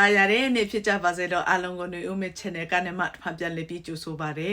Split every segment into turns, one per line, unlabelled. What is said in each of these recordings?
တာယာတဲ့နေ့ဖြစ်ကြပါစေတော့အားလုံးကိုຫນွေဦးမေ channel ကနေမှတစ်ဖန်ပြန်လည်ပြီးကြိုဆိုပါရစေ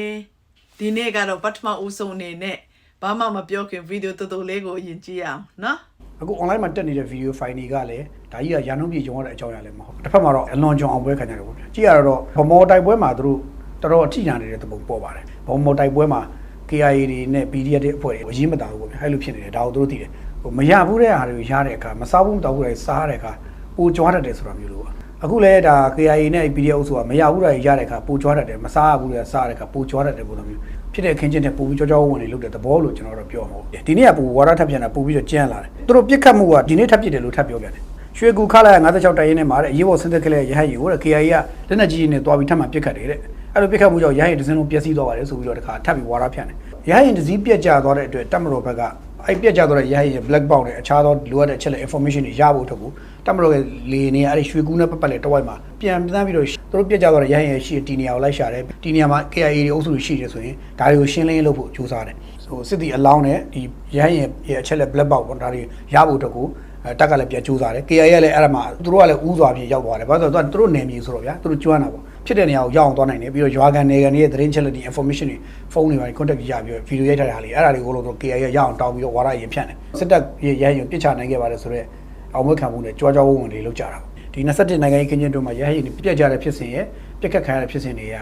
ဒီနေ့ကတော့ပထမဦးဆုံးအနေနဲ့ဘာမှမပြောခင်ဗီဒီယိုတော်တော်လေးကိုအရင်ကြည့်ရအောင်နော်
အခု online မှာတက်နေတဲ့ video file တွေကလည်းဒါကြီးကရန်ကုန်ပြည်ရုံရတဲ့အကြောင်းအရာလည်းမဟုတ်ဘူးတစ်ဖက်မှာတော့အလွန်ကြောင်အောင်ပွဲခံကြတယ်ပေါ့ဗျာကြည့်ရတော့ဗမော်တိုက်ပွဲမှာသူတို့တော်တော်အထိနာနေတဲ့သဘောပေါ်ပါတယ်ဗမော်တိုက်ပွဲမှာ KIA တွေနဲ့ PDF တွေအဖွဲ့တွေအရေးမတာဘူးပေါ့ဗျာအဲ့လိုဖြစ်နေတယ်ဒါကိုသူတို့သိတယ်ဟိုမရဘူးတဲ့ဟာတွေကိုရတဲ့အခါမစားဘူးမတောက်ဘူးတွေစားတဲ့အခါပိုကြွားတတ်တယ်ဆိုတာမျိုးလို့ပါ အခုလဲဒါ KIA နဲ့ PDF အုပ်စုကမရဘူးတွေရတဲ့အခါပိုကြွားတတ်တယ်မစားဘူးတွေစားတဲ့အခါပိုကြွားတတ်တယ်ပုံစံမျိုးဖြစ်တဲ့အခင်းချင်းတဲ့ပိုပြီးကြောကြောဝင်နေလို့တဲ့သဘောလို့ကျွန်တော်တို့ပြောမှာပေါ့ဒီနေ့ကပိုဝါရထပ်ပြန်တာပိုပြီးတော့ကျန်းလာတယ်သူတို့ပြစ်ခတ်မှုကဒီနေ့ထပ်ပြစ်တယ်လို့ထပ်ပြောပြန်တယ်ရွှေကူခလာ56တိုင်ရင်းနဲ့မှာတဲ့ရေးပေါ်ဆင်းသက်ကလေးရဟတ်ရီကိုတဲ့ KIA ကလက်နက်ကြီးနဲ့တွားပြီးထပ်မှပြစ်ခတ်တယ်တဲ့အဲ့လိုပြစ်ခတ်မှုကြောင့်ရဟတ်ရီတစ်စင်းလုံးပျက်စီးသွားပါတယ်ဆိုပြီးတော့တခါထပ်ပြီးဝါရဖြန့်တယ်ရဟတ်ရီတစ်စီးပြက်ကျသွားတဲ့အတွက်တက်မတော်ဘက်က အဲ့ပြက်ကျသွားတဲ့ရဟတ်ရီ black box နဲ့အခြားသောလိုအပ်တဲ့အချက်လက် information တွေရဖို့အတွက်ကိုတက်မတော်ရဲ့လေနေရအဲ့ဒီရွှေကူနဲ့ပတ်ပတ်လေတဝိုက်မှာပြန်ပြန်ပြီးတော့သူတို့ပြက်ကျသွားတဲ့ရဟတ်ရီရှိတီနေရာကိုလိုက်ရှာတယ်တီနေရာမှာ KIA တွေအုပ်စုတွေရှိတယ်ဆိုရင်ဒါတွေကိုရှင်းလင်းလုပ်ဖို့ကြိုးစားတယ်ဟိုစစ်တီအလောင်းနဲ့ဒီရဟတ်ရီရဲ့အချက်လက် black box ပေါ့ဒါတွေရဖို့အတွက်ကိုအဲတက်ကလည်းပြန်ကြိုးစားတယ် KIA ကလည်းအဲ့ဒါမှာသူတို့ကလည်းဥစွာဖြင့်ရောက်သွားတယ်ဘာလို့လဲဆိုတော့သူတို့နယ်မြေဆိုတော့ဗျာသူတို့ကျွမ်းတာပေါ့ ဖြစ်တဲ့နေရာကိုရောက်အောင်သွားနိုင်တယ်ပြီးတော့ရွာကန်နယ်ကန်တွေရဲ့သတင်းချက်လက်တွေ information တွေဖုန်းတွေပါ contact ရပြီးတော့ video ရိုက်ထားတာလေအဲ့ဒါတွေကိုလို့တော့ KIA ရအောင်တောင်းပြီးတော့ဝါရရင်ဖြန့်တယ်စစ်တပ်ရဲ့ရဟရင်ပြစ်ချနိုင်ခဲ့ပါတယ်ဆိုတော့အောင်မွေးခံမှုနဲ့ကြွားကြွားဝုန်းဝင်တွေလောက်ကြတာပေါ့ဒီ27နိုင်ငံရေးခင်းချင်းတို့မှာရဟရင်ပြက်ကြတဲ့ဖြစ်စဉ်ရဲ့ပြက်ခတ်ခံရတဲ့ဖြစ်စဉ်တွေက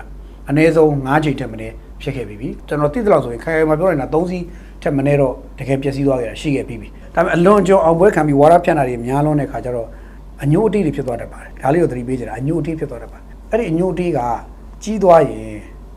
အနည်းဆုံး9ချိန်ထက်မနည်းဖြစ်ခဲ့ပြီးပြီကျွန်တော်သိသလောက်ဆိုရင်ခိုင်ခိုင်မှာပြောနေတာ3စီးထက်မနည်းတော့တကယ်ပျက်စီးသွားခဲ့တာရှိခဲ့ပြီးပြီဒါပေမဲ့အလွန်ကြောအောင်ပွဲခံပြီးဝါရဖြန့်တာတွေများလွန်းတဲ့ခါကျတော့အညို့အတိတွေဖြစ်သွားတတ်ပါတယ်ဒါလေးကိုသတိပေးကြတာအညို့အတိဖြစ်သွားတတ်ပါတယ် အဲ့ဒီအညို့အတိကကြီးသွားရင်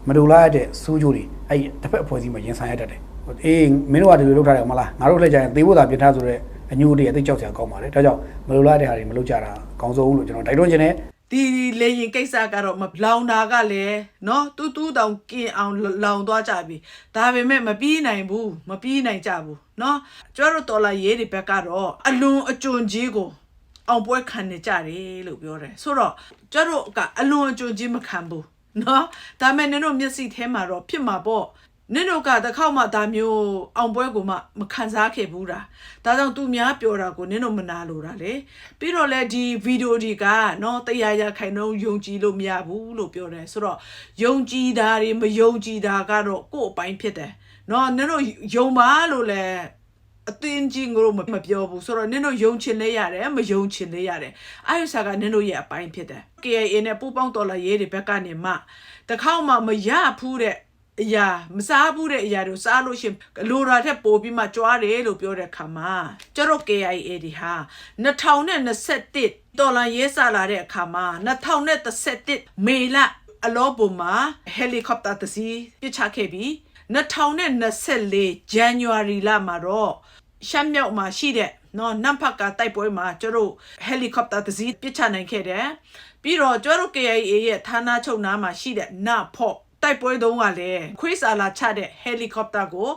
မဒူလာရတဲ့စူးကြိုးတွေအဲ့ဒီတစ်ဖက်အဖွဲ့အစည်းမှာရင်ဆိုင်ရတတ်တယ်ဟိုအေးမင်းတို့ကဒီလိုလုပ်ထားတယ်မလားငါတို့လည်းကြာရင်သေဖို့သာပြင်ထားဆိုတော့အညို့အတိအသိကြောက်စရာကောင်းပါတယ်ဒါကြောင့်မဒူလာတဲ့ဟာတွေမလုပ်ကြတာအကောင်းဆုံးလို့ကျွန်တော်တိုက်တွန်းချင်တယ်
ဒီလေရင်ကိစ္စကတော့မလောင်တာကလည်းเนาะတူတူတောင်กินအောင်လောင်သွားကြပြီဒါပေမဲ့မပြီးနိုင်ဘူးမပြီးနိုင်ကြဘူးเนาะကျွန်တော်တို့တော်လာရေးတွေဘက်ကတော့အလွန်အကျွံကြီးကို အောင်ပွဲခံနေကြတယ်လို့ပြောတယ်ဆိုတော့ကျတို့ကအလွန်အကျွံကြီးမခံဘူးနော်ဒါမဲ့နင်တို့မျက်စိထဲမှာတော့ဖြစ်မှာပေါ့နင်တို့ကတစ်ခေါက်မှဒါမျိုးအောင်ပွဲကိုမှမခံစားခဲ့ဘူးတာဒါကြောင့်သူများပြောတာကိုနင်တို့မနာလို့တာလေပြီးတော့လဲဒီဗီဒီယိုဒီကနော်တရားရခိုင်တော့ယုံကြည်လို့မရဘူးလို့ပြောတယ်ဆိုတော့ယုံကြည်တာတွေမယုံကြည်တာကတော့ကိုယ့်အပိုင်းဖြစ်တယ်နော်နင်တို့ယုံပါလို့လဲ အတင်းကြီးငို့မပြောဘူးဆိုတော့နင်တို့ယုံချင်လဲရတယ်မယုံချင်လဲရတယ်အဲ့ဒီစာကနင်တို့ရဲ့အပိုင်းဖြစ်တယ် KIA နဲ့ပူပေါင်းတော်လာရေးတွေဘက်ကနေမှတခေါက်မှမရဖူးတဲ့အရာမစားဘူးတဲ့အရာတွေစားလို့ရှရင်လိုရာထက်ပိုပြီးမှကြွားတယ်လို့ပြောတဲ့ခါမှာကျတော့ KIA ဒီဟာ2021ဒေါ်လာရေးစားလာတဲ့အခါမှာ2021မေလအလောပုံမှာဟယ်လီကော်ပတာတစ်စီးပစ်ချခဲ့ပြီး2024 January လမှာတော့ ရှမ်းမြောက်မှာရှိတဲ့နော်နမ်ဖတ်ကတိုက်ပွဲမှာကျတို့ဟယ်လီကော်ပတာတစ်စီးပစ်ချနိုင်ခဲ့တယ်ပြီးတော့ကျတို့ KIA ရဲ့ဌာနချုပ်နားမှာရှိတဲ့နဖော့တိုက်ပွဲတုန်းကလည်းခွေးစာလာချတဲ့ဟယ်လီကော်ပတာကို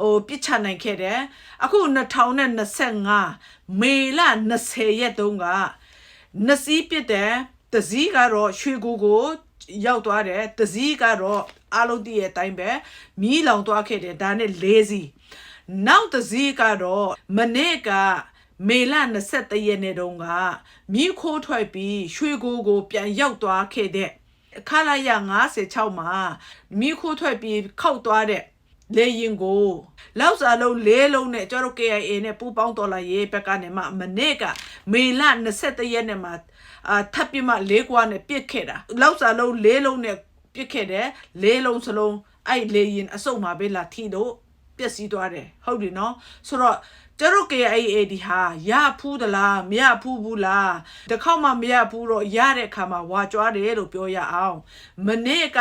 ဟိုပစ်ချနိုင်ခဲ့တယ်အခု2025မေလ20ရက်တုန်းကနစီးပစ်တဲ့တစည်းကတော့ရွှေကူကိုရောက်သွားတယ်တစည်းကတော့အားလုံးတည့်ရဲ့အတိုင်းပဲမီးလောင်သွားခဲ့တယ်ဒါနဲ့၄စီး နောက်တစည်းကတော့မနေ့ကမေလ23ရက်နေ့တုန်းကမြင်းခိုးထွက်ပြီးရွှေကိုကို ပြန်ရောက်သွားခဲ့တဲ့ခလာရ56မှာမြင်းခိုးထွက်ပြီးခောက်သွားတဲ့လေရင်ကိုလောက်စာလုံးလေးလုံးနဲ့ကျတော့ KIA နဲ့ပူပေါင်းတော်လာရေးဘက်ကနေမှမနေ့ကမေလ23ရက်နေ့မှာအာထပ်ပြမလေးကွာနဲ့ပြစ်ခဲ့တာလောက်စာလုံးလေးလုံးနဲ့ပြစ်ခဲ့တယ်လေးလုံးစလုံးအဲ့လေရင်အစုံမှာပဲလာထီတော့ ပျက်စီးသွားတယ်ဟုတ်တယ်နော်ဆိုတော့ကျတို့ KIA ဒီဟာရဖူးသလားမရဖူးဘူးလားတစ်ခေါက်မှမရဖူးတော့ရတဲ့အခါမှာဝါကြွားတယ်လို့ပြောရအောင်မနေ့က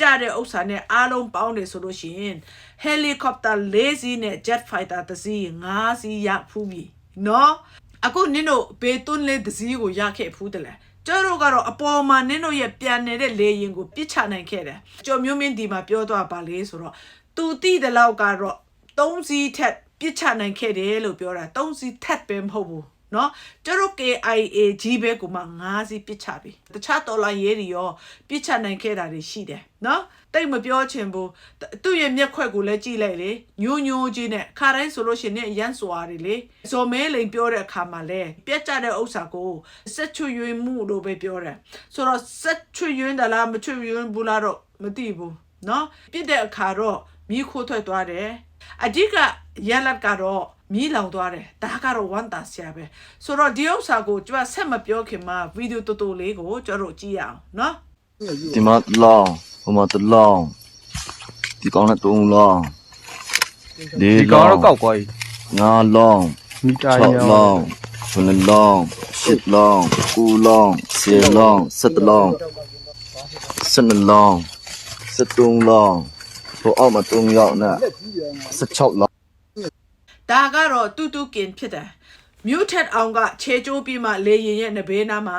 ကြတဲ့ဥစ္စာနဲ့အားလုံးပေါင်းတယ်ဆိုလို့ရှိရင်ဟယ်လီကော်ပတာ၄စီးနဲ့ jet fighter တစ်စီး၅စီးရဖူးပြီနော်အခုနင်တို့ဘေးသွန်းလေးတစ်စီးကိုရခဲ့ဖူးတယ်လေကျတို့ကတော့အပေါ်မှာနင်တို့ရဲ့ပြန်နေတဲ့လေရင်ကိုပြစ်ချနိုင်ခဲ့တယ်ကျော်မျိုးမင်းဒီမှာပြောသွားပါလေဆိုတော့ သူတိတဲ့လောက်ကတော့၃စီးထက်ပြစ်ချနိုင်ခဲ့တယ်လို့ပြောတာ၃စီးထက်ပဲမဟုတ်ဘူးနော်ကျတို့ KIA ကြီးပဲကိုမှ9စီးပစ်ချပြီတခြားတော်လိုင်းရေးတွေရောပစ်ချနိုင်ခဲ့တာတွေရှိတယ်နော်တိတ်မပြောချင်ဘူးသူ့ရဲ့မျက်ခွက်ကိုလည်းကြည့်လိုက်လေညိုညိုကြီးနဲ့ခါတိုင်းဆိုလို့ရှိရင်ရန်စွာတွေလေဇော်မဲလိန်ပြောတဲ့အခါမှာလဲပြက်ကြတဲ့ဥစ္စာကိုစက်ချွရွေးမှုလို့ပဲပြောတယ်ဆိုတော့စက်ချွရွေးတယ်လားမချွရွေးဘူးလားတော့မသိဘူးနော်ပြစ်တဲ့အခါတော့ မိခိုးထွက်သွားတယ်အဓိကရလတ်ကတော့မီးလောင်သွားတယ်ဒါကတော့ဝမ်းသာစရာပဲဆိုတော့ဒီဥစ္စာကိုကျွန်မဆက်မပြောခင်မှာဗီဒီယိုတော်တော်လေးကိုကျွန်တော်တို့ကြည့်ရအောင်နော်
ဒီမှာလောင်းဟိုမှာတလောင်းဒီကောင်းနဲ့တုံးလောင်းဒီ
ဒီကောင်တော့ကောက်သွားပြီ
ငါလောင်း
မီတာ
၆
ရော
လောင်းခုနှစ်လောင်းရှစ်လောင်းကိုးလောင်းဆယ်လောင်းဆယ်လောင်းဆယ်နှစ်လောင်းဆယ်သုံးလောင်း ဟိုအောက်မှာတုံးရောက်နဲ့ဆယ်၆လောင်း
ဒါကတော့တူတူကင်ဖြစ်တယ်မြို့ထက်အောင်ကခြေကျိုးပြီးမှလေရင်ရဲ့နဘေးနားမှာ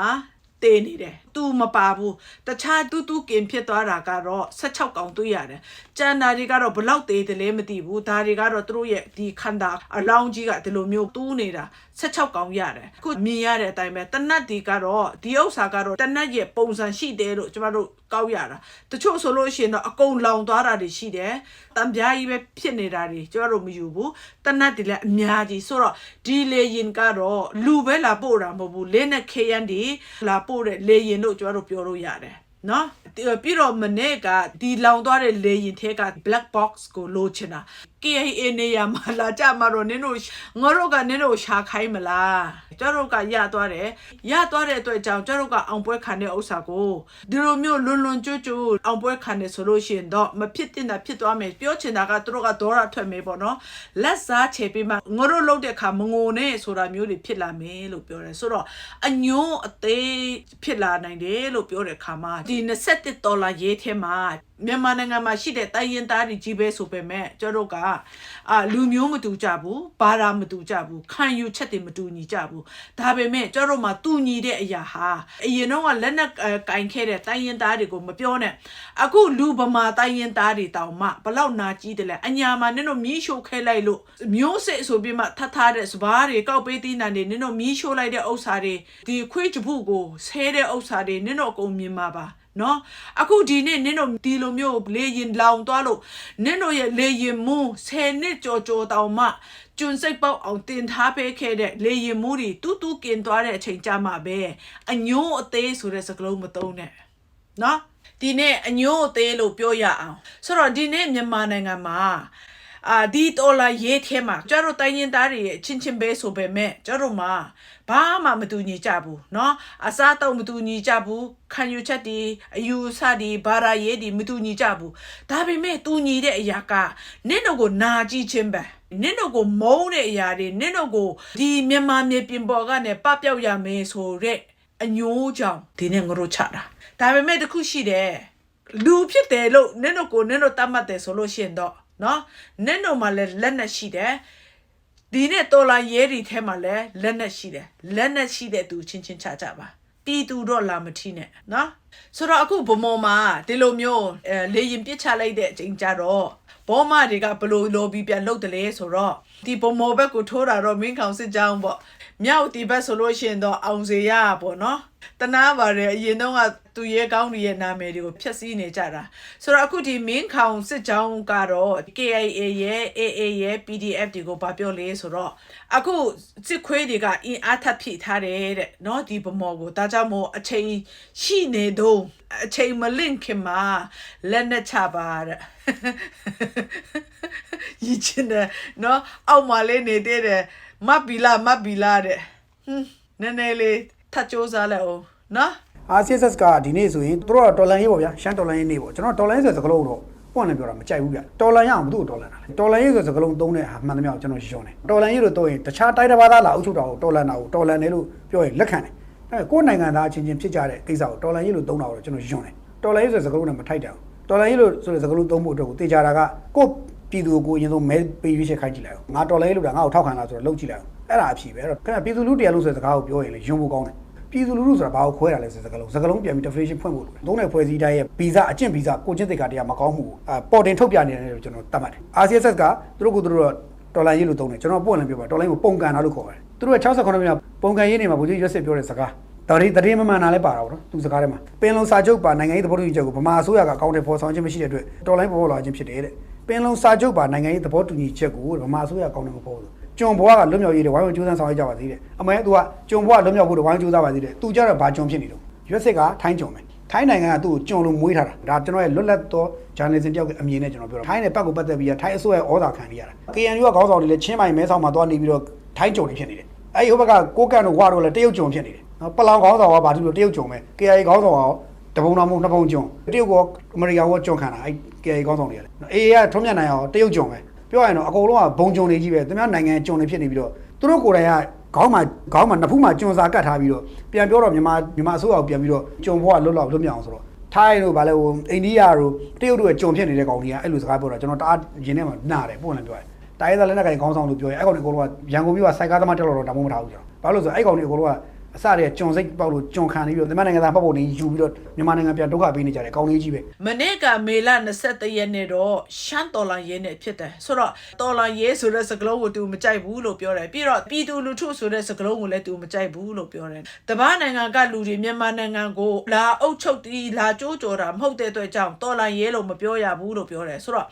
တေးနေတယ်သူမပါဘူးတခြားတူတူကင်ဖြစ်သွားတာကတော့16កောင်တွေ့ရတယ်ကျန်တာတွေကတော့ဘလောက်သေးတယ်လဲမသိဘူးဒါတွေကတော့သူတို့ရဲ့ဒီခန္ဓာအလောင်းကြီးကဒီလိုမျိုးတူးနေတာ16កောင်ရတယ်အခုမြင်ရတဲ့အတိုင်းပဲတနတ်ဒီကတော့ဒီဥစ္စာကတော့တနတ်ရဲ့ပုံစံရှိတယ်လို့ကျမတို့ကောက်ရတာတချို့ဆိုလို့ရှိရင်တော့အကုန်လောင်သွားတာတွေရှိတယ်တံပြားကြီးပဲဖြစ်နေတာတွေကျမတို့မယူဘူးတနတ်တွေလည်းအများကြီးဆိုတော့ဒီလေရင်ကတော့လူပဲလာပို့တာမဟုတ်ဘူးလေးနဲ့ခေရန်ဒီလာပို့တဲ့လေရင်လို့ကျမတို့ပြောလို့ရတယ် နော်ပြီးတော့မနေ့ကဒီလောင်သွားတဲ့လေရင်ထဲက black box ကိုလိုချင်တာ KAA နေရာမှာလာကြမှာတော့နင်တို့ငါတို့ကနင်တို့ရှာခိုင်းမလားကျတို့ကရသွားတယ်ရသွားတဲ့အတွက်ကြောင့်ကျတို့ကအောင်ပွဲခံတဲ့ဥစ္စာကိုဒီလိုမျိုးလွန်လွန်ကျွတ်ကျွတ်အောင်ပွဲခံနေဆိုလို့ရှိရင်တော့မဖြစ်တင်တာဖြစ်သွားမယ်ပြောချင်တာကသူတို့ကဒေါရထွက်မယ်ပေါ့နော်လက်စားချေပြီးမှငါတို့လုပ်တဲ့အခါမငိုနဲ့ဆိုတာမျိုးတွေဖြစ်လာမယ်လို့ပြောတယ်ဆိုတော့အညွန်းအသေးဖြစ်လာနိုင်တယ်လို့ပြောတဲ့အခါမှာဒီ27ဒေါ်လာရေးထဲမှာမြန်မာနိုင်ငံမှာရှိတဲ့တိုင်းရင်းသားတွေကြီးပဲဆိုပေမဲ့ကျတို့ကအာလူမျိုးမတူကြဘူးဘာသာမတူကြဘူးခံယူချက်တွေမတူညီကြဘူးဒါပေမဲ့ကျတို့မှာတူညီတဲ့အရာဟာအရင်တော့ကလက်နက်ကင်ခဲ့တဲ့တိုင်းရင်းသားတွေကိုမပြောနဲ့အခုလူဗမာတိုင်းရင်းသားတွေတောင်မှဘလောက်နာကြီးတယ်လဲအညာမှာနင်တို့မီးရှို့ခဲလိုက်လို့မျိုးစစ်ဆိုပြီးမှထပ်ထားတဲ့စပားတွေကောက်ပေးသေးတယ်နင်တို့မီးရှို့လိုက်တဲ့ဥစ္စာတွေဒီခွေးချပုကိုဆဲတဲ့ဥစ္စာတွေနင်တို့အကုန်မြင်ပါပါ နော်အခုဒီနေ့နင်တို့ဒီလိုမျိုးလေရင်လောင်သွားလို့နင်တို့ရဲ့လေရင်မူး10နှစ်ကြော်ကြော်တောင်မှကျွန်းစိတ်ပေါက်အောင်တင်ထားပေးခဲ့တဲ့လေရင်မူးတွေတူးတူးกินသွားတဲ့အချိန်ကြမှာပဲအညိုးအသေးဆိုတဲ့စကားလုံးမသုံးနဲ့နော်ဒီနေ့အညိုးအသေးလို့ပြောရအောင်ဆိုတော့ဒီနေ့မြန်မာနိုင်ငံမှာ အာဒီတော်လာရေးထဲမှာကျတို့တိုင်းရင်းသားတွေရဲ့အချင်းချင်းပဲဆိုပေမဲ့ကျတို့မှာဘာမှမတူညီကြဘူးเนาะအစားတော့မတူညီကြဘူးခံယူချက်တွေအယူအဆတွေဘာသာရေးတွေမတူညီကြဘူးဒါပေမဲ့တူညီတဲ့အရာကနင့်တို့ကိုနာကြည့်ခြင်းပဲနင့်တို့ကိုမုန်းတဲ့အရာတွေနင့်တို့ကိုဒီမြန်မာမြေပြင်ပေါ်ကနေပပျောက်ရမယ်ဆိုတဲ့အညိုးကြောင့်ဒီနေ့ငါတို့ချတာဒါပေမဲ့တစ်ခုရှိတယ်လူဖြစ်တယ်လို့နင့်တို့ကိုနင့်တို့တတ်မှတ်တယ်ဆိုလို့ရှိရင်တော့ နော်နင့်တို့မှလည်းလက်နဲ့ရှိတယ်ဒီနဲ့တော်လာရဲတွေထဲမှာလည်းလက်နဲ့ရှိတယ်လက်နဲ့ရှိတဲ့သူချင်းချင်းချကြပါပြည်သူတော့လာမထီးနဲ့နော်ဆိုတော့အခုဗမော်မှာဒီလိုမျိုးအဲလေရင်ပြစ်ချလိုက်တဲ့အချိန်ကြတော့ဘောမတွေကဘလို့လိုပြီးပြန်လှုပ်တယ်လေဆိုတော့ဒီဗမော်ဘက်ကိုထိုးတာတော့မင်းကောင်စစ်ကြောင်းပေါ့ မြောက်ဒီဘက်ဆိုလို့ရှိရင်တော့အောင်စေရပေါ့နော်တနာပါတယ်အရင်တော့ကသူရဲကောင်းတွေရဲ့နာမည်တွေကိုဖျက်ဆီးနေကြတာဆိုတော့အခုဒီမင်းခေါင်စစ်ကြောင်းကတော့ KIA ရဲ့ AA ရဲ့ PDF တွေကိုဗာပြောလေဆိုတော့အခုစစ်ခွေးတွေကအင်အားထပ်ဖြည့်ထားတယ်တဲ့เนาะဒီဗမော်ကိုဒါကြောင့်မို့အချိန်ရှိနေတော့အချိန်မလင့်ခင်မှာလက်နဲ့ချပါတဲ့ ရည်ချင်တယ်เนาะအောက်မှာလေးနေသေးတယ် မတ်ပီလာမတ်ပီလာတဲ့ဟွန်းနည်းနည်းလေးထပ်စ조사လိုက်အောင်နော်
RCSS ကဒီနေ့ဆိုရင်သူတို့ကတော်လန်ရေးပေါ့ဗျာရှမ်းတော်လန်ရေးနေပေါ့ကျွန်တော်တော်လန်ရေးဆိုတဲ့စကားလုံးတော့ပွင့်လည်းပြောတာမကြိုက်ဘူးဗျတော်လန်ရအောင်ဘု து တော်လန်တာလေတော်လန်ရေးဆိုတဲ့စကားလုံးသုံးတဲ့ဟာမှန်သမျှကိုကျွန်တော်ရှင်းတယ်တော်လန်ရေးလို့တော့ရင်တခြားတိုင်းတစ်ပါးသားလာအုပ်ချုပ်တာကိုတော်လန်တာကိုတော်လန်တယ်လို့ပြောရင်လက်ခံတယ်ဒါပေမဲ့ကိုယ်နိုင်ငံသားအချင်းချင်းဖြစ်ကြတဲ့ကိစ္စကိုတော်လန်ရေးလို့သုံးတာကိုတော့ကျွန်တော်ရှင်းတယ်တော်လန်ရေးဆိုတဲ့စကားလုံးနဲ့မထိုက်တန်ဘူးတော်လန်ရေးလို့ဆိုတဲ့စကားလုံးသုံးဖို့အတွက်ကိုတေချာတာကကို ပြည်သူကိုအရင်ဆုံးမဲပေးရွေးချက်ခိုင်းကြည့်လိုက်အောင်ငါတော်လန်ရေးလို့တာငါ့ကိုထောက်ခံလာဆိုတော့လုပ်ကြည့်လိုက်အောင်အဲ့ဒါအဖြစ်ပဲအဲ့တော့ခင်ဗျပြည်သူလူတရားလို့ဆိုတဲ့စကားကိုပြောရင်လေယွံဖို့ကောင်းတယ်ပြည်သူလူထုဆိုတာဘာကိုခွဲတာလဲဆိုတဲ့စကားလုံးစကားလုံးပြန်ပြီး definition ဖွင့်ဖို့လိုတယ်။သုံးတဲ့ဖွဲ့စည်းတိုင်းရဲ့ဗီဇအကျင့်ဗီဇကိုချင်းသိက္ခာတရားမကောင်းမှုကိုအာပေါ်တင်ထုတ်ပြနေတယ်လို့ကျွန်တော်သတ်မှတ်တယ်။ RCSS ကသူတို့ကသူတို့တော့တော်လိုင်းရေးလို့သုံးတယ်ကျွန်တော်ပွင့်လည်းပြောပါတော်လိုင်းကိုပုံကန်တာလို့ခေါ်ပါတယ်။သူတို့က68မြောက်ပုံကန်ရေးနေမှာဗိုလ်ချုပ်ရွက်စစ်ပြောတဲ့စကားတရီတရီမမှန်တာလည်းပါတာပေါ့နော်သူစကားထဲမှာပင်လုံစာချုပ်ပါနိုင်ငံရေးသဘောတူညီချက်ကိုဗမာအစိုးရကအကောင့်တွေပေါ်ဆောင်ခြင်းမရှိတဲ့အတွက်တော်လိုင်းပေါ်ပေါ်လာခြင်းဖြစ်တယ်တဲ့ ပင်လုံစာချုပ်ပါနိုင်ငံရေးသဘောတူညီချက်ကိုဗမာအစိုးရအကောင့်တွေမပေါ်ဘူးကျွံဘွားကလွတ်မြောက်ရေးတွေဝိုင်းဝန်းကြိုးစားဆောင်ရွက်ကြပါသေးတယ်အမေကသူကကျွံဘွားလွတ်မြောက်ဖို့တွေဝိုင်းကြိုးစားပါသေးတယ်သူကြတော့ဘာကျွံဖြစ်နေတော့ရွက်စစ်ကထိုင်းကျွံပဲထိုင်းနိုင်ငံကသူ့ကိုကျွံလို့မွေးထားတာဒါကျွန်တော်ရဲ့လွတ်လပ်သောဂျာနယ်စင်တယောက်ကအမြင်နဲ့ကျွန်တော်ပြောတာထိုင်းနဲ့ပတ်ကိုပတ်သက်ပြီးထိုင်းအစိုးရဩဇာခံနေရတာ KNU ကခေါင်းဆောင်တွေလည်းချင်းမိုင်မဲဆောက်မှာသွားနေပြီးတော့ထိုင်းကြုံနေဖြစ်နေတယ်အဲ့ဒီဟိုဘက်ကကိုကန်တို့ဝါတို့လည်းတရုတ်ကြုံဖြစ်နေတယ်နော်ပလောင်ခေါင်းဆောင်ကဘာလို့တရုတ်ကြုံပဲ KIA ခေါင်းဆောင်က တပုံတော်မဟုတ်နှစ်ပုံကြုံတရုတ်ကအမေရိကန်ကကြုံခံတာအဲ့ KIA ခေါင်းဆောင်တွေကလည်းအေးကထုံးမြတ်နိုင်အောင်တရုတ်ကြုံပဲပြောရရင်တော့အကုန်လုံးကဘုံကြုံနေကြီးပဲသူများနိုင်ငံကြုံနေဖြစ်နေပြီးတော့သူတို့ကိုယ်တိုင်ကခေါင်းမှာခေါင်းမှာနှစ်ဖူးမှာကြုံစာကတ်ထားပြီးတော့ပြန်ပြောတော့မြန်မာမြန်မာအစိုးရကိုပြန်ပြီးတော့ကြုံဖို့ကလွတ်လောက်လွတ်မြောက်အောင်ဆိုတော့ထိုင်းတို့ဗာလဲဟိုအိန္ဒိယတို့တရုတ်တို့ကကြုံဖြစ်နေတဲ့ကောင်တွေကအဲ့လိုစကားပြောတာကျွန်တော်တအားရင်းထဲမှာနားတယ်ပုံလည်းပြောတယ်တိုင်းသားလက်နက်ကိုင်ခေါင်းဆောင်လို့ပြောရင်အဲ့ကောင်တွေအကုန်လုံးကရန်ကုန်မြို့ကစိုက်ကားသမားတက်လို့တော့တမိုးမထားဘူးကျွန်တော်ဘာလို့လဲဆိုတော့အဲ့ကောင်တွေအကုန်လုံးက အစတည်းကကျွန်စိတ်ပေါက်လို့ကျွန်ခံနေပြီးတော့မြန်မာနိုင်ငံသားပတ်ဖို့နေယူပြီးတော့မြန်မာနိုင်ငံပြန်ဒုက္ခပေးနေကြတယ်အကောင်လေးကြီးပဲ
မနေ့ကမေလ23ရက်နေ့တော့ရှမ်းတော်လန်ရဲနဲ့ဖြစ်တယ်ဆိုတော့တော်လန်ရဲဆိုတဲ့စကားလုံးကိုသူမကြိုက်ဘူးလို့ပြောတယ်ပြီးတော့ပြည်သူလူထုဆိုတဲ့စကားလုံးကိုလည်းသူမကြိုက်ဘူးလို့ပြောတယ်တပားနိုင်ငံကလူတွေမြန်မာနိုင်ငံကိုလာအုပ်ချုပ်တီးလာကြိုးကြော်တာမဟုတ်တဲ့အတွက်ကြောင့်တော်လန်ရဲလို့မပြောရဘူးလို့ပြောတယ်ဆိုတော့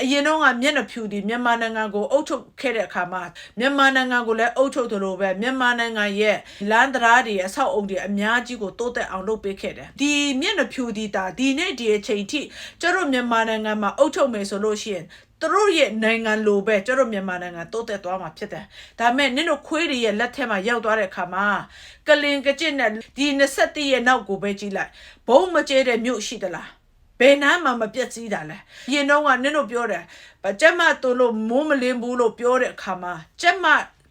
အရင်တော့ကမျက်နှာဖြူတီမြန်မာနိုင်ငံကိုအုပ်ချုပ်ခဲ့တဲ့အခါမှာမြန်မာနိုင်ငံကိုလည်းအုပ်ချုပ်တယ်လို့ပဲမြန်မာနိုင်ငံရဲ့လမ်းတရားတွေအဆောက်အုံတွေအများကြီးကိုတိုးတက်အောင်လုပ်ပေးခဲ့တယ်ဒီမျက်နှာဖြူတီတာဒီနေ့ဒီအချိန်ထိကျတို့မြန်မာနိုင်ငံမှာအုပ်ချုပ်မယ်ဆိုလို့ရှိရင်သူတို့ရဲ့နိုင်ငံလိုပဲကျတို့မြန်မာနိုင်ငံတိုးတက်သွားမှာဖြစ်တယ်ဒါပေမဲ့နင်တို့ခွေးတွေရဲ့လက်ထက်မှာရောက်သွားတဲ့အခါမှာကလင်ကကြစ်နဲ့ဒီ21ရဲ့နောက်ကိုပဲကြည့်လိုက်ဘုံမကျဲတဲ့မြို့ရှိသလားဘယ်နားမှမပြက်စီးတာလဲရင်တော့ကနင်တို့ပြောတယ်ဗကြက်မတူလို့မိုးမလင်းဘူးလို့ပြောတဲ့အခါမှာကြက်မ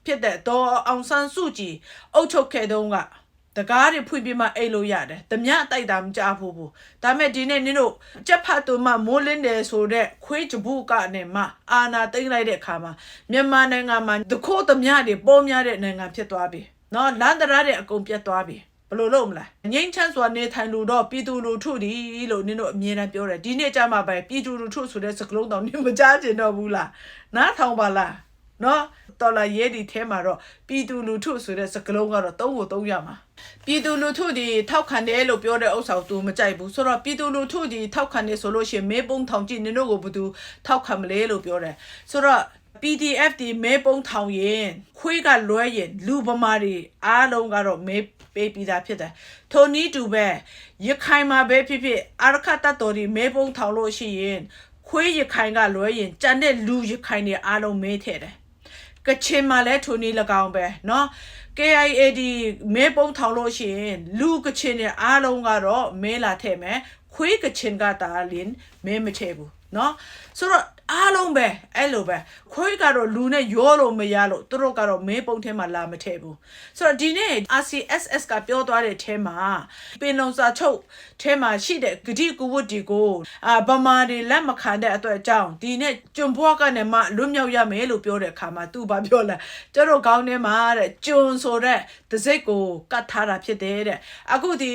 ဖြစ်တဲ့တော့အောင်ဆန်းစုကြည်အုတ်ချုပ်ခဲ့တုန်းကတကားတွေဖွင့်ပြီးမှအိတ်လို့ရတယ်။ဓမြတိုက်တာမကြဘူးဘူး။ဒါမဲ့ဒီနေ့နင်တို့ကြက်ဖတ်တူမှမိုးလင်းတယ်ဆိုတော့ခွေးကြဘူးကနေမှအာနာသိမ့်လိုက်တဲ့အခါမှာမြန်မာနိုင်ငံမှာတခိုးဓမြတွေပေါ်များတဲ့နိုင်ငံဖြစ်သွားပြီ။နော်လန်ဒရာတွေအကုန်ပြတ်သွားပြီ။ဘယ်လိုလုပ်မလဲငိမ့်ချမ်းစွာနေထိုင်လို့တော့ပြည်သူလူထုဒီလို့နင်တို့အမြဲတမ်းပြောတယ်ဒီနေ့ကျမှပဲပြည်သူလူထုဆိုတဲ့စကားလုံးတော့နင်မကြားကျင်တော့ဘူးလားနားထောင်ပါလား နော်တော်လာရဲဒီထဲမှာတော့ပြည်သူလူထုဆိုတဲ့စကားလုံးကတော့သုံးကိုသုံးရမှာပြည်သူလူထုဒီထောက်ခံတယ်လို့ပြောတဲ့ဥစ္စာကိုသူမကြိုက်ဘူးဆိုတော့ပြည်သူလူထုဒီထောက်ခံတယ်ဆိုလို့ရှိရင်မဲပုံးထောင်ကြည့်နင်တို့ကိုဘယ်သူထောက်ခံမလဲလို့ပြောတယ်ဆိုတော့ PDF ဒီမဲပုံးထောင်ရင်ခွေးကလွဲရင်လူဗမာတွေအားလုံးကတော့မဲပေးပြီးသားဖြစ်တယ်။ထိုနည်းတူပဲရခိုင်မှာပဲဖြစ်ဖြစ်အာရခတတ်တော်ဒီမဲပုံးထောင်လို့ရှိရင်ခွေးရခိုင်ကလွဲရင်ကြံတဲ့လူရခိုင်တွေအားလုံးမဲထဲတယ်။ ကချင်မှာလည်းထိုနည်း၎င်းပဲเนาะ KIAD မဲပုံးထောင်လို့ရှိရင်လူကချင်တွေအားလုံးကတော့မဲလာထဲ့မယ်ခွေးကချင်ကတာလင်းမဲမထဲ့ဘူးเนาะဆိုတော့ အားလုံးပဲအဲ့လိုပဲခွေးကတော့လူနဲ့ရောလို့မရလို့သူတို့ကတော့မဲပုံးထဲမှာလာမထည့်ဘူးဆိုတော့ဒီနေ့ RCSS ကပြောသွားတဲ့ထဲမှာပင်လုံစာချုပ်ထဲမှာရှိတဲ့ဂတိကူဝတ်ဒီကိုအာဗမာတွေလက်မခံတဲ့အတွက်ကြောင့်ဒီနေ့ကျွန်းဘွားကနေမှလွတ်မြောက်ရမယ်လို့ပြောတဲ့အခါမှာသူဘာပြောလဲကျတို့ကောင်းထဲမှာတဲ့ကျွန်းဆိုတဲ့တစိတ်ကိုကတ်ထားတာဖြစ်တယ်တဲ့အခုဒီ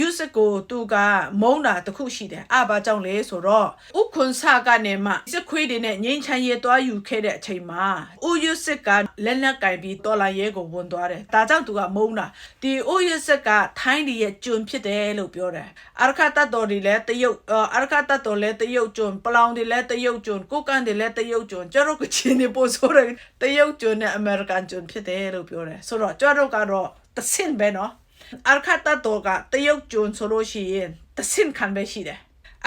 ယူစစ်ကိုသူကမုံတာတစ်ခုရှိတယ်အဘာကြောင့်လဲဆိုတော့ဥခွန်ဆာကနေမှစစ်ခွေးတွေနဲ့ငိမ့်ချမ်းရဲသွားယူခဲ့တဲ့အချိန်မှာဥယူစစ်ကလက်နက်ကင်ပြီးတော်လာရဲကိုဝန်သွားတယ်ဒါကြောင့်သူကမုံတာဒီဥယူစစ်ကထိုင်းတွေရဲ့ကျွန်းဖြစ်တယ်လို့ပြောတယ်အာရခတတ်တော်တွေလည်းတရုတ်အာရခတတ်တော်လည်းတရုတ်ကျွန်းပလောင်တွေလည်းတရုတ်ကျွန်းကိုကန်တွေလည်းတရုတ်ကျွန်းကျတော့ကချင်းတွေပို့ဆိုတယ်တရုတ်ကျွန်းနဲ့အမေရိကန်ကျွန်းဖြစ်တယ်လို့ပြောတယ်ဆိုတော့ကျတော့ကတော့တဆင့်ပဲနော်အာရခတတ်တော်ကတရုတ်ကျွန်းဆိုလို့ရှိရင်တဆင့်ခံပဲရှိတယ်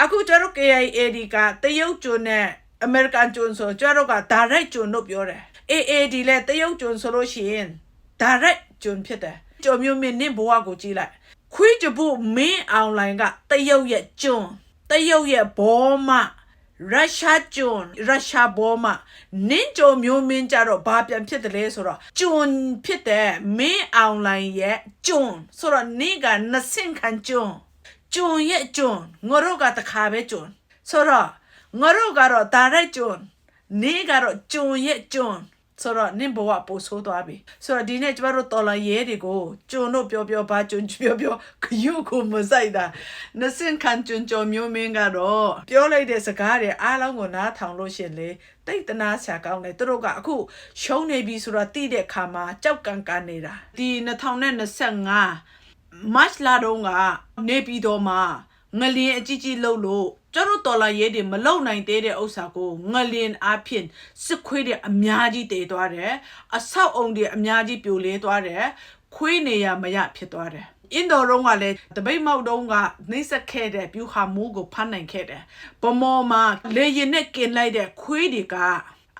အခုကျတော့ KIAD ကတရုတ်ကျွန်းနဲ့ အမေရိကန်ကျွန်းဆိုကျတော့က direct ကျွန်းလို့ပြောတယ် AAD လည်းတရုတ်ကျွန်းဆိုလို့ရှိရင် direct ကျွန်းဖြစ်တယ်ကျော်မျိုးမင်းနင့်ဘဝကိုကြည့်လိုက်ခွေးကြဖို့မင်းအွန်လိုင်းကတရုတ်ရဲ့ကျွန်းတရုတ်ရဲ့ဘောမရုရှားကျွန်းရုရှားဘောမနင်းကြုံမျိုးမင်းကြတော့ဘာပြန်ဖြစ်တယ်လဲဆိုတော့ကျွန်းဖြစ်တယ်မင်းအွန်လိုင်းရဲ့ကျွန်းဆိုတော့နင်းကနဆင့်ခံကျွန်းကျွန်းရဲ့ကျွန်းငါတို့ကတခါပဲကျွန်းဆိုတော့ ငါတို့ကတော့ဒါရိုက်ကျွန်းနေကတော့ကျွန်းရဲ့ကျွန်းဆိုတော့နင့်ဘဝပို့ဆိုးသွားပြီဆိုတော့ဒီနေ့ကျမတို့တော်လာရဲတွေကိုကျုံတို့ပြောပြောပါကျုံပြောပြောခရုကိုမဆိုင်တာနစင်ခန်ကျုံကြော်မျိုးမင်းကတော့ပြောလိုက်တဲ့စကားတွေအားလုံးကိုနားထောင်လို့ရှရင်လေတိတ်တနာဆရာကောင်းတယ်သူတို့ကအခုရှုံးနေပြီဆိုတော့တိတဲ့ခါမှာကြောက်ကန်ကန်နေတာဒီ2025မတ်လာတော့ကနေပြည်တော်မှာ ငလျင်အကြီးကြီးလှုပ်လို့ကျတို့တော်လာရဲတွေမလုံနိုင်သေးတဲ့ဥစ္စာကိုငလျင်အဖြစ်စစ်ခွေးတွေအများကြီးတည်သွားတယ်အဆောက်အုံတွေအများကြီးပြိုလဲသွားတယ်ခွေးနေရမရဖြစ်သွားတယ်အင်ဒိုရုံးကလည်းတပိတ်မောက်တုံးကနှိမ့်ဆက်ခဲ့တဲ့ပြူဟာမူးကိုဖမ်းနိုင်ခဲ့တယ်ဗမော်မှာလေရင်နဲ့กินလိုက်တဲ့ခွေးတွေက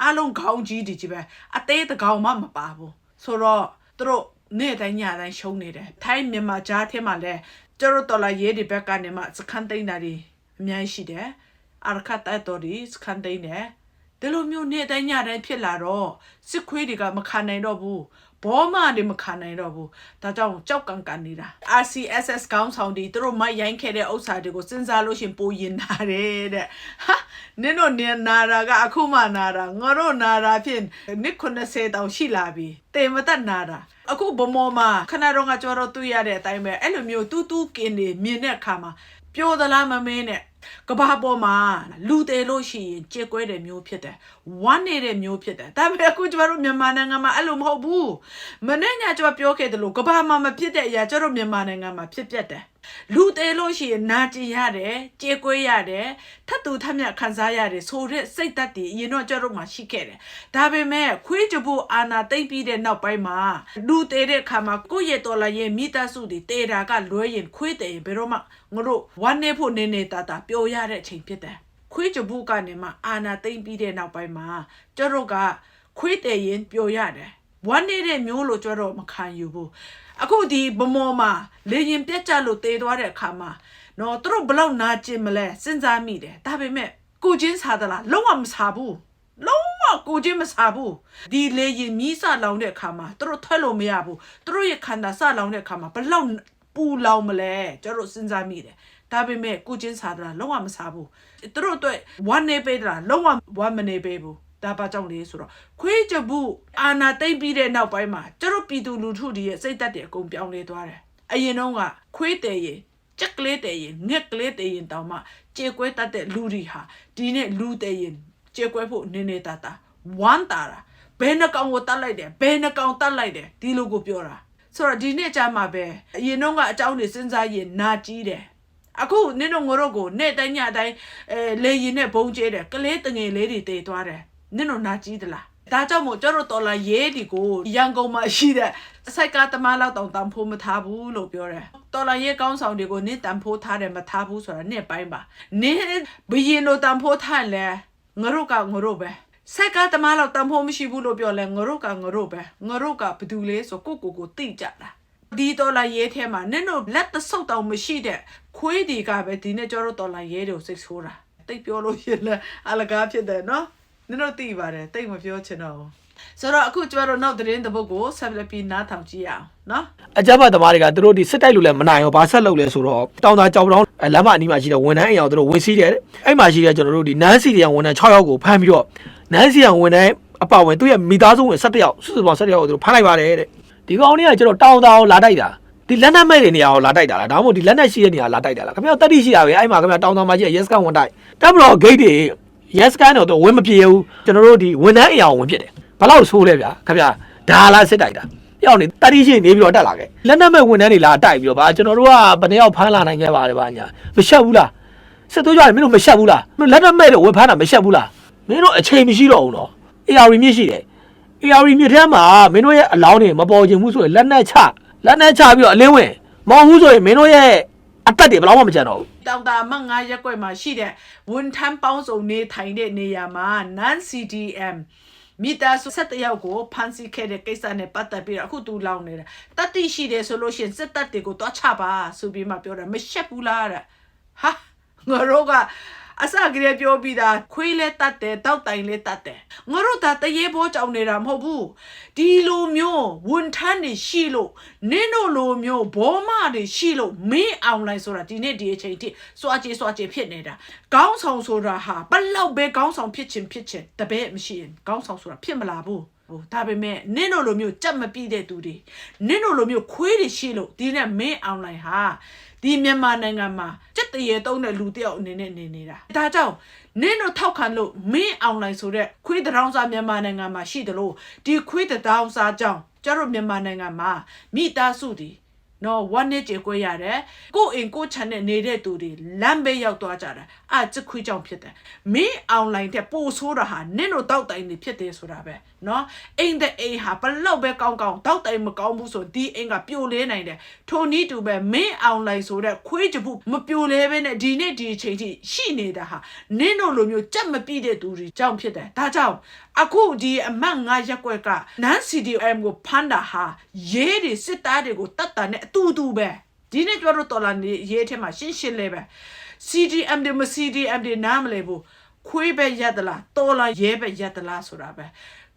အလုံးခေါင်းကြီးတွေကြီးပဲအသေးတကောင်မှမပါဘူးဆိုတော့သူတို့နေ့တိုင်းညတိုင်းရှုံးနေတယ်ထိုင်းမြန်မာကြားထဲမှာလည်း ကျတို့တော်လာရေးဒီဘက်ကနေမှစခန်းသိမ်းတာတွေအများကြီးရှိတယ်အာရခတ်တိုက်တော်ဒီစခန်းသိမ်းတယ်ဒီလိုမျိုးနေ့တိုင်းညတိုင်းဖြစ်လာတော့စစ်ခွေးတွေကမခံနိုင်တော့ဘူး ဘောမတွေမခံနိုင်တော့ဘူးဒါကြောင့်ကြောက်ကန်ကန်နေတာ RCSS ကောင်းဆောင်ဒီသူတို့မိုက်ရိုင်းခဲ့တဲ့ဥစ္စာတွေကိုစဉ်းစားလို့ရှရင်ပိုရင်နာတယ်တဲ့ဟာနင်တို့နေနာတာကအခုမှနာတာငါတို့နာတာဖြင့်နှစ်90တောင်ရှိလာပြီတေမတတ်နာတာအခုဗမောမှာခဏတော့ကကြောတော့တွေ့ရတဲ့အတိုင်းပဲအဲ့လိုမျိုးတူးတူးကင်းနေမြင်တဲ့အခါမှာပျော်သလားမမင်းနဲ့ ကဘာပေါ်မှာလူသေးလို့ရှိရင်ကြက်ကွဲတဲ့မျိုးဖြစ်တယ်ဝမ်းနေတဲ့မျိုးဖြစ်တယ်ဒါပေမဲ့အခုကျမတို့မြန်မာနိုင်ငံမှာအဲ့လိုမဟုတ်ဘူးမနေ့ညကျမပြောခဲ့တယ်လို့ကဘာမှာမဖြစ်တဲ့အရာကျမတို့မြန်မာနိုင်ငံမှာဖြစ်ပြတ်တယ် လူသေးလို့ရှိရင်နာကျင်ရတယ်ကြက်ကွဲရတယ်ထပ်တူထပ်မြတ်ခံစားရတယ်ဆိုတဲ့စိတ်ဓာတ်တွေအရင်တော့ကျမတို့မှာရှိခဲ့တယ်ဒါပေမဲ့ခွေးကြဖို့အာနာသိမ့်ပြီးတဲ့နောက်ပိုင်းမှာလူသေးတဲ့အခါမှာကိုယ့်ရဲ့တော်လာရဲ့မိသားစုတွေတေတာကလွဲရင်ခွေးတယ်ရင်ဘယ်တော့မှငါတို့ဝမ်းနေဖို့နေနေတာတာပျော်ရတဲ့အချိန်ဖြစ်တယ်ခွေးကြဖို့ကနေမှအာနာသိမ့်ပြီးတဲ့နောက်ပိုင်းမှာကျမတို့ကခွေးတယ်ရင်ပျော်ရတယ် ဝမ်းနေတဲ့မျိုးလို့ကျမတို့မခံယူဘူးအခုဒီဗမော်မှာလေရင်ပြက်ကြလို့တေသွားတဲ့အခါမှာနော်သူတို့ဘလောက်နာကျင်မလဲစဉ်းစားမိတယ်ဒါပေမဲ့ကိုချင်းစားသလားလုံးဝမစားဘူးလုံးဝကိုချင်းမစားဘူးဒီလေရင်မီးစလောင်တဲ့အခါမှာသူတို့ထွက်လို့မရဘူးသူတို့ရဲ့ခန္ဓာစလောင်တဲ့အခါမှာဘလောက်ပူလောင်မလဲကျတို့စဉ်းစားမိတယ်ဒါပေမဲ့ကိုချင်းစားတာလုံးဝမစားဘူးသူတို့အတွက်ဝမ်းနေပေးတာလုံးဝဝမ်းမနေပေးဘူး ဒါပါကြောင့်လေဆိုတော့ခွေးကြဘူးအာနာသိမ့်ပြီးတဲ့နောက်ပိုင်းမှာကျတို့ပြည်သူလူထုတွေရဲ့စိတ်သက်တွေအကုန်ပြောင်းလဲသွားတယ်အရင်တော့ကခွေးတယ်ရင်ကြက်ကလေးတယ်ရင်ငက်ကလေးတယ်ရင်တောင်မှကြေကွဲတတ်တဲ့လူတွေဟာဒီနေ့လူတယ်ရင်ကျေကွဲဖို့နင်းနေတာတာဝမ်းတာတာဘယ်နှကောင်ကိုတတ်လိုက်တယ်ဘယ်နှကောင်တတ်လိုက်တယ်ဒီလိုကိုပြောတာဆိုတော့ဒီနေ့ကြာမှာပဲအရင်တော့ကအကြောင်းတွေစဉ်းစားရင်နာကြီးတယ်အခုနင်တို့ငတို့ကိုနေ့တိုင်းညတိုင်းအဲလေရင်နဲ့ဘုံကျဲတယ်ကလေးတငယ်လေးတွေတည်သွားတယ် နင်တို့နာကြီးသလားဒါကြောင့်မို့ကျတို့တော်လာရဲဒီကိုရန်ကုန်မှာရှိတဲ့စိုက်ကားသမားလောက်တောင်တန်ဖိုးမထားဘူးလို့ပြောတယ်တော်လာရဲကောင်းဆောင်တွေကိုနင့်တန်ဖိုးထားတယ်မထားဘူးဆိုတာနင့်ပိုင်းပါနင့်ဘယင်တို့တန်ဖိုးထားလဲငါတို့ကငါတို့ပဲဆက်ကတမားလောက်တန်ဖို့မရှိဘူးလို့ပြောလဲငါတို့ကငါတို့ပဲငါတို့ကဘယ်သူလဲဆိုကိုကိုကိုသိကြတာဒီတော်လာရဲထဲမှာနင်တို့လက်တဆုပ်တောင်မရှိတဲ့ခွေးဒီကပဲဒီနေ့ကျတော့တော်လာရဲတွေကိုစိတ်ဆိုးတာတိတ်ပြောလို့ရလဲအလကားဖြစ်တယ်နော် နင်တို့သိပါတယ်တိတ်မပြောချင်တော့ဘူးဆိုတော့အခုကျတော့နောက်သတင်းတစ်ပုဒ်ကိုဆက်လက်ပြီးနားထောင်ကြည့်ရအောင်နော်
အကြမ်းဖက်သမားတွေကသူတို့ဒီစစ်တိုက်လို့လည်းမနိုင်ရောဘာဆက်လုပ်လဲဆိုတော့တောင်သာကြောင်တောင်အဲလမ်းမအနီးမှာရှိတဲ့ဝန်ထမ်းအိမ်အောင်သူတို့ဝင်စီးတယ်တဲ့အဲ့မှာရှိတဲ့ကျွန်တော်တို့ဒီနန်းစီတရဝန်ထမ်း6ယောက်ကိုဖမ်းပြီးတော့နန်းစီရဝန်ထမ်းအပဝင်သူ့ရဲ့မိသားစုဝင်17ယောက်စုစုပေါင်း17ယောက်ကိုသူတို့ဖမ်းလိုက်ပါတယ်တဲ့ဒီကောင်လေးကကျွန်တော်တောင်သာကိုလာတိုက်တာဒီလက်နက်မဲ့တဲ့နေရာကိုလာတိုက်တာလားဒါမှမဟုတ်ဒီလက်နက်ရှိတဲ့နေရာလာတိုက်တာလားခင်ဗျာတက်တိရှိတာပဲအဲ့မှာခင်ဗျာတောင်သာမှာရှိတဲ့ yes ကန်ဝန်တိုက်တပ်မတော် gate တွေ yes ကန်တော့သူဝင်မပြေဘူးကျွန်တော်တို့ဒီဝန်ထမ်းအိမ်အောင်ဝင်ဖြစ်တယ်ဘယ်လောက်ဆိုးလဲဗျာခင်ဗျာဒါလားစစ်တိုက်တာရောက်နေတတိရှိနေပြီးတော့တက်လာခဲ့လက်နက်မဲ့ဝန်ထမ်းတွေလာတိုက်ပြီးတော့ဗာကျွန်တော်တို့ကဘယ်နှယောက်ဖမ်းလာနိုင်ခဲ့ပါတယ်ဗာညာမရှက်ဘူးလားစစ်သွေးကြတယ်မင်းတို့မရှက်ဘူးလားမင်းလက်နက်မဲ့တွေဝင်ဖမ်းတာမရှက်ဘူးလားမင်းတို့အချိန်မရှိတော့ဘူးနော် AR မြင့်ရှိတယ် AR မြင့်ထဲမှာမင်းတို့ရဲ့အလောင်းတွေမပေါ်ချင်ဘူးဆိုရင်လက်နက်ချလက်နက်ချပြီးတော့အလင်းဝင်မဟုတ်ဘူးဆိုရင်မင်းတို့ရဲ့ အသက်တွေဘယ်တော့မှမကြံတော့ဘူး
တောင်တာမငါရက်ွက်မှာရှိတဲ့ဝန်ထမ်းပေါင်းစုံနေထိုင်တဲ့နေရာမှာ non CDM မိသားစုဆက်တယောက်ကိုဖမ်းဆီးခဲ့တဲ့ကိစ္စနဲ့ပတ်သက်ပြီးတော့အခုတူလောင်းနေတာတတိရှိတယ်ဆိုလို့ရှိရင်စစ်တပ်တွေကိုတွားချပါဆိုပြီးမှပြောတာမရှက်ဘူးလားတဲ့ဟာငါတို့က အစကလေးပြောပြီးသားခွေးလဲတတ်တယ်တောက်တိုင်လဲတတ်တယ်ငါတို့ဒါတရေဘောကြောင်နေတာမဟုတ်ဘူးဒီလိုမျိုးဝန်ထမ်းတွေရှိလို့နင်းတို့လိုမျိုးဘောမတွေရှိလို့မင်းအောင်လိုက်ဆိုတာဒီနေ့ဒီအချိန်ထိစွာကြေစွာကြေဖြစ်နေတာခေါင်းဆောင်ဆိုတာဟာဘလောက်ပဲခေါင်းဆောင်ဖြစ်ချင်ဖြစ်ချင်တပည့်မရှိရင်ခေါင်းဆောင်ဆိုတာဖြစ်မလာဘူးဟိုဒါပေမဲ့နင့်တို့လိုမျိုးကြက်မပြည့်တဲ့သူတွေနင့်တို့လိုမျိုးခွေးတွေရှိလို့ဒီနဲ့မင်းအွန်လိုင်းဟာ ဒီမြန်မာနိုင်ငံမှာကြက်တရေတုံးတဲ့လူတယောက်အနေနဲ့နေနေတာဒါကြောင့်နင့်တို့ထောက်ခံလို့မင်းအွန်လိုင်းဆိုတဲ့ခွေးတရောင်းစားမြန်မာနိုင်ငံမှာရှိတယ်လို့ဒီခွေးတရောင်းစားကြောင့်ကျတို့မြန်မာနိုင်ငံမှာမိသားစုတွေ နော်ဝမ်းနေကြေကွဲရတယ်ကိုယ့်အိမ်ကိုယ့်ခြံနဲ့နေတဲ့သူတွေလမ်းဘေးရောက်သွားကြတာအာချစ်ခွေးကြောင့်ဖြစ်တယ်မင်းအွန်လိုင်းတဲ့ပို့ဆိုးတာဟာနင့်တို့တောက်တိုင်နေဖြစ်တယ်ဆိုတာပဲနော်အိမ်တဲ့အိမ်ဟာဘလောက်ပဲကောင်းကောင်းတောက်တိုင်မကောင်းဘူးဆိုဒီအိမ်ကပြိုလဲနိုင်တယ်ထိုနည်းတူပဲမင်းအွန်လိုင်းဆိုတဲ့ခွေးကြပုမပြိုလဲပဲနဲ့ဒီနေ့ဒီအချိန်ထိရှိနေတာဟာနင့်တို့လိုမျိုးကြက်မပြည့်တဲ့သူတွေကြောင့်ဖြစ်တယ်ဒါကြောင့်အခုဒီအမတ်ငါရက်ွက်ကနန်း CDM ကိုဖမ်းတာဟာရေးတွေစစ်သားတွေကိုတတ်တာနဲ့အတူတူပဲဒီနေ့ကျတော့တော်လာနေရေးထဲမှာရှင်းရှင်းလေးပဲ CDM တွေမ CDM တွေနားမလဲဘူးခွေးပဲရက်သလားတော်လာရဲပဲရက်သလားဆိုတာပဲ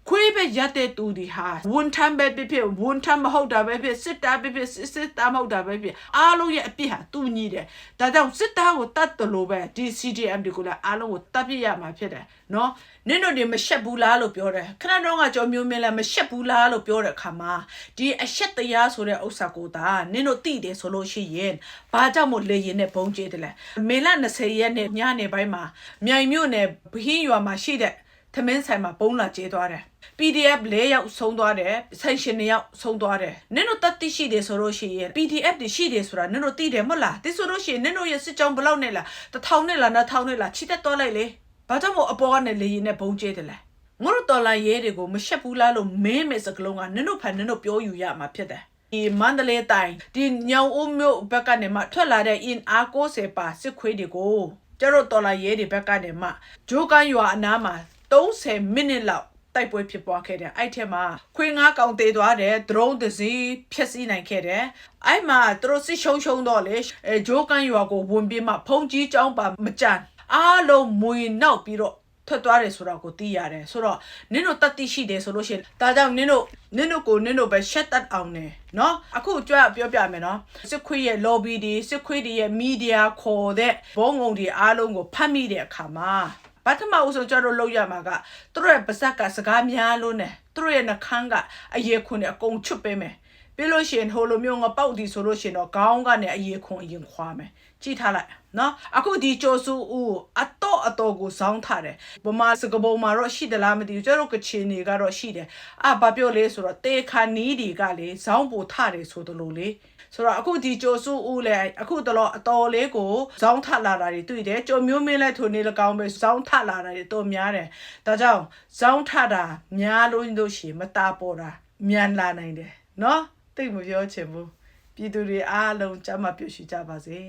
ခွေးပဲရက်တဲ့သူဒီဟာဝန်ထမ်းပဲဖြစ်ဖြစ်ဝန်ထမ်းမဟုတ်တာပဲဖြစ်စစ်သားပဲဖြစ်စစ်စစ်သားမဟုတ်တာပဲဖြစ်အားလုံးရဲ့အပြစ်ဟာသူညီတယ်ဒါကြောင့်စစ်သားကိုတတ်တယ်လို့ပဲဒီ CDM တွေကိုလည်းအားလုံးကိုတတ်ပြစ်ရမှာဖြစ်တယ်နော်နင်တို့တွေမရှက်ဘူးလားလို့ပြောတယ်ခဏတော့ကကြော်မျိုးမြင်လဲမရှက်ဘူးလားလို့ပြောတဲ့အခါမှာဒီအရှက်တရားဆိုတဲ့ဥစ္စာကိုဒါနင်တို့သိတယ်ဆိုလို့ရှိရင်ဘာကြောင့်မို့လေရင်နဲ့ဘုံကျဲတယ်လဲမေလ20ရက်နေ့ညနေပိုင်းမှာမြိုင်မြို့နယ်ဘဟင်းရွာမှာရှိတဲ့ သမင်းဆိုင်မှာပုံလာကျဲသွားတယ် PDF ၄ယောက်ဆုံးသွားတယ်ဆိုင်ရှင်၂ယောက်ဆုံးသွားတယ်နင်တို့တတ်သိရှိတယ်ဆိုလို့ရှိရင် PDF တွေရှိတယ်ဆိုတာနင်တို့သိတယ်မဟုတ်လားဒီဆိုလို့ရှိရင်နင်တို့ရဲ့စစ်ကြောင်းဘယ်လောက်နဲ့လားတစ်ထောင်နဲ့လားနှစ်ထောင်နဲ့လားချစ်တက်သွားလိုက်လေဘာကြောင့်မို့အပေါ်ကနေလေရင်နဲ့ဘုံကျဲတယ်လဲငါတို့တော်လိုင်းရဲတွေကိုမရှက်ဘူးလားလို့မင်းမဲ့စကလုံးကနင်တို့ဖန်နင်တို့ပြောယူရမှာဖြစ်တယ်ဒီမန္တလေးတိုင်းဒီညောင်ဦးမြို့ဘက်ကနေမှထွက်လာတဲ့ in အား90ပါစစ်ခွေးတွေကိုကျတော့တော်လာရဲတွေဘက်ကနေမှဂျိုးကန်ရွာအနားမှာ 30မိနစ်လောက်တိုက်ပွဲဖြစ်ပွားခဲ့တယ်အဲ့ထဲမှာခွေးငါးကောင်တေသွားတယ် drone တစ်စီးဖျက်ဆီးနိုင်ခဲ့တယ်အဲ့မှာသူတို့စစ်ရှုံရှုံတော့လေအဲဂျိုးကန်ရွာကိုဝင်ပြီးမှဖုန်ကြီးចောင်းပါမကြမ်းအားလုံးမွေနောက်ပြီးတော့ထွက်သွားတယ်ဆိုတော့ကိုသိရတယ်ဆိုတော့နင်တို့တတ်သိရှိတယ်ဆိုလို့ရှိရင်ဒါကြောင့်နင်တို့နင်တို့ကိုနင်တို့ပဲရှက်တတ်အောင်နေနော်အခုကြွပြောပြမယ်နော်စစ်ခွေးရဲ့ lobby တွေစစ်ခွေးတွေရဲ့ media ခေါ်တဲ့ဘုံငုံတွေအားလုံးကိုဖတ်မိတဲ့အခါမှာ ပထမဦးဆုံးကျတော့လောက်ရမှာကသူတို့ရဲ့ပါဇက်ကစကားများလို့နဲ့သူတို့ရဲ့နှခမ်းကအရေခွန်နဲ့အကုန်ချွတ်ပေးမယ်ပြီးလို့ရှိရင်ဟိုလိုမျိုးငပေါက်ဒီဆိုလို့ရှိရင်တော့ခေါင်းကနေအရေခွန်အရင်ခွာမယ်ကြည့်ထားလိုက်နော်အခုဒီချိုဆူဦးအတော့အတော့ကိုဇောင်းထားတယ်ဗမာစကပုံမှာတော့ရှိသလားမသိဘူးကျတော့ကချင်တွေကတော့ရှိတယ်အာဘာပြောလဲဆိုတော့တေခါနီးတွေကလေဇောင်းပိုထားတယ်ဆိုသလိုလေ ဆိုတော့အခုဒီကြိုစုဦးလဲအခုတော့အတော်လေးကိုဇောင်းထလာတာတွေတွေ့တယ်ကြိုမျိုးမင်းလဲထိုနေလကောင်းပဲဇောင်းထလာတာတွေတော့များတယ်ဒါကြောင့်ဇောင်းထတာများလို့လို့ရှိရင်မตาပေါ်တာမြန်လာနိုင်တယ်နော်သိပ်မပြောချင်ဘူးပြည်သူတွေအားလုံးကြမ်းမပြုတ်ရှိကြပါစေ